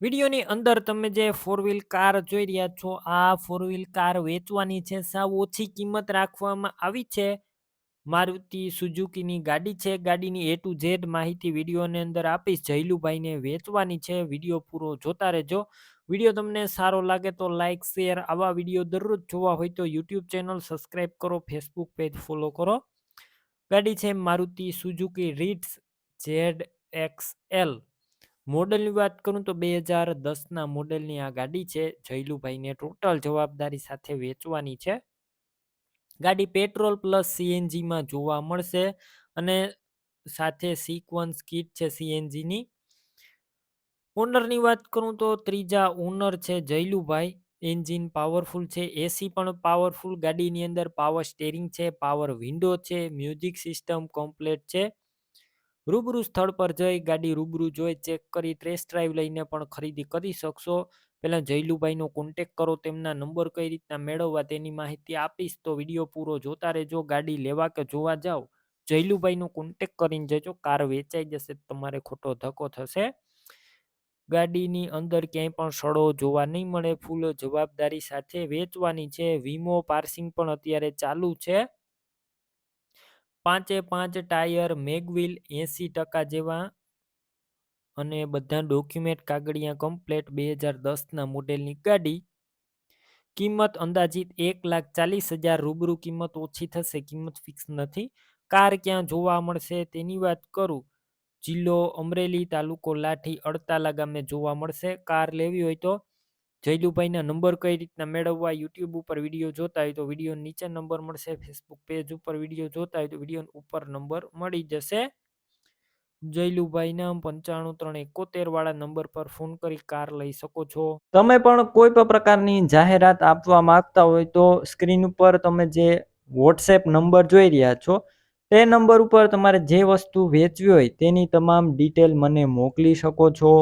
વિડીયોની અંદર તમે જે ફોર વ્હીલ કાર જોઈ રહ્યા છો, આ ફોર વ્હીલ કાર વેચવાની છે, સાવ ઓછી કિંમત રાખવામાં આવી છે. મારુતિ સુઝુકીની ગાડી છે, ગાડીની એ ટુ ઝેડ માહિતી વિડીયોની અંદર આપીશ, જયલુભાઈને વેચવાની છે, વીડિયો પૂરો જોતા રહેજો. વીડિયો તમને સારો લાગે તો લાઇક શેર આવા વીડિયો દરરોજ જોવા હોય તો યુટ્યુબ ચેનલ સબસ્ક્રાઈબ કરો ફેસબુક પેજ ફોલો કરો. ગાડી છે Maruti Suzuki Ritz Z X L. મોડલની વાત કરું તો બે હજાર દસના મોડલની આ ગાડી છે, જયલુભાઈને ટોટલ જવાબદારી સાથે વેચવાની છે. ગાડી પેટ્રોલ પ્લસ સીએનજીમાં જોવા મળશે અને સાથે સિક્વન્સ કીટ છે સીએનજીની. ઓનરની વાત કરું તો ત્રીજા ઓનર છે જયલુભાઈ, એન્જિન પાવરફુલ છે, એસી પણ પાવરફુલ, ગાડીની અંદર પાવર સ્ટેરિંગ છે, પાવર વિન્ડો છે, મ્યુઝિક સિસ્ટમ કમ્પ્લેટ છે. રૂબરૂ સ્થળ પર જઈ ગાડી રૂબરૂ જોઈ, ચેક કરી ટેસ્ટ ડ્રાઈવ લઈને પણ ખરીદી કરી શકશો. પહેલાં જયલુભાઈનો કોન્ટેક કરો, તેમના નંબર કઈ રીતના મેળવવા તેની માહિતી આપીશ. તો વીડિયો પૂરો જોતા રહેજો, ગાડી લેવા કે જોવા જાઓ. જયલુભાઈનો કોન્ટેક કરીને જજો, કાર વેચાઈ જશે, તમારે ખોટો ધક્કો થશે. ગાડીની અંદર ક્યાંય પણ સડો જોવા નહીં મળે, ફૂલ જવાબદારી સાથે વેચવાની છે. વીમો પાર્સિંગ પણ અત્યારે ચાલુ છે. પાંચે પાંચ ટાયર, મેગવિલ એંસી ટકા જેવા અને બધા ડોક્યુમેન્ટ કાગળિયા કમ્પ્લેટ બે હજાર દસના મોડેલની ગાડી. કિંમત અંદાજિત એક લાખ ચાલીસ હજાર રૂબરૂ કિંમત ઓછી થશે, કિંમત ફિક્સ નથી. કાર ક્યાં જોવા મળશે તેની વાત કરું. જિલ્લો અમરેલી તાલુકો લાઠી અડતાલા ગામે જોવા મળશે. કાર લેવી હોય તો જયલુભાઈના નંબર કઈ રીતના મેળવવા યુટ્યુબ ઉપર વીડિયો જોતા હોય તો વીડિયો નીચે નંબર મળશે, ફેસબુક પેજ ઉપર વીડિયો જોતા હોય તો વીડિયો ઉપર નંબર મળી જશે. જયલુભાઈના પંચાણું ત્રણ એકોતેર વાળા નંબર પર ફોન કરી કાર લઈ શકો છો. તમે પણ કોઈ પણ પ્રકારની જાહેરાત આપવા માંગતા હોય તો સ્ક્રીન ઉપર તમે જે વોટ્સએપ નંબર જોઈ રહ્યા છો, તે નંબર ઉપર તમારે જે વસ્તુ વેચવી હોય તેની તમામ ડિટેલ મને મોકલી શકો છો.